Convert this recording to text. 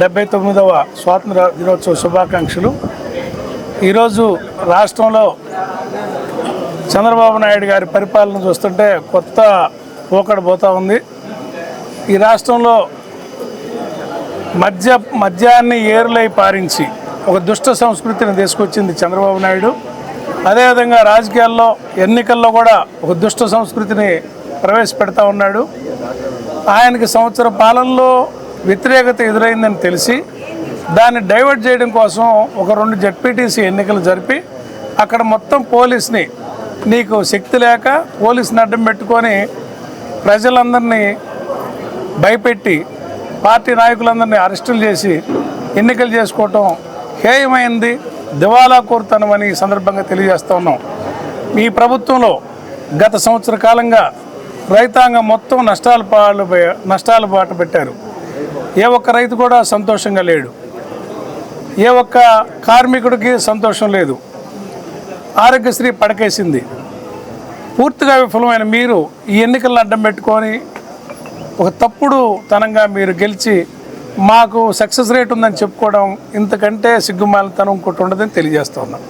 డెబ్బై తొమ్మిదవ స్వాతంత్ర దినోత్సవ శుభాకాంక్షలు. ఈరోజు రాష్ట్రంలో చంద్రబాబు నాయుడు గారి పరిపాలన చూస్తుంటే కొత్త పోకడబోతూ ఉంది. ఈ రాష్ట్రంలో మద్య మద్యాన్ని ఏరులై పారించి ఒక దుష్ట సంస్కృతిని తీసుకొచ్చింది చంద్రబాబు నాయుడు. అదేవిధంగా రాజకీయాల్లో ఎన్నికల్లో కూడా ఒక దుష్ట సంస్కృతిని ప్రవేశపెడతా ఉన్నాడు. ఆయనకి సంవత్సర పాలనలో వ్యతిరేకత ఎదురైందని తెలిసి దాన్ని డైవర్ట్ చేయడం కోసం ఒక రెండు జడ్పీటీసీ ఎన్నికలు జరిపి అక్కడ మొత్తం పోలీస్ని నీకు శక్తి లేక పోలీసుని అడ్డం పెట్టుకొని ప్రజలందరినీ భయపెట్టి పార్టీ నాయకులందరినీ అరెస్టులు చేసి ఎన్నికలు చేసుకోవటం హేయమైంది దివాలా కోరుతానమని ఈ సందర్భంగా తెలియజేస్తా ఉన్నాం. మీ ప్రభుత్వంలో గత సంవత్సర కాలంగా రైతాంగం మొత్తం నష్టాల పాలు నష్టాల బాట పెట్టారు. ఏ ఒక్క రైతు కూడా సంతోషంగా లేడు. ఏ ఒక్క కార్మికుడికి సంతోషం లేదు. ఆరోగ్యశ్రీ పడకేసింది. పూర్తిగా విఫలమైన మీరు ఈ ఎన్నికలను అడ్డం పెట్టుకొని ఒక తప్పుడు తనంగా మీరు గెలిచి మాకు సక్సెస్ రేట్ ఉందని చెప్పుకోవడం ఇంతకంటే సిగ్గుమాలితనం ఇంకోటి ఉండదని తెలియజేస్తున్నాం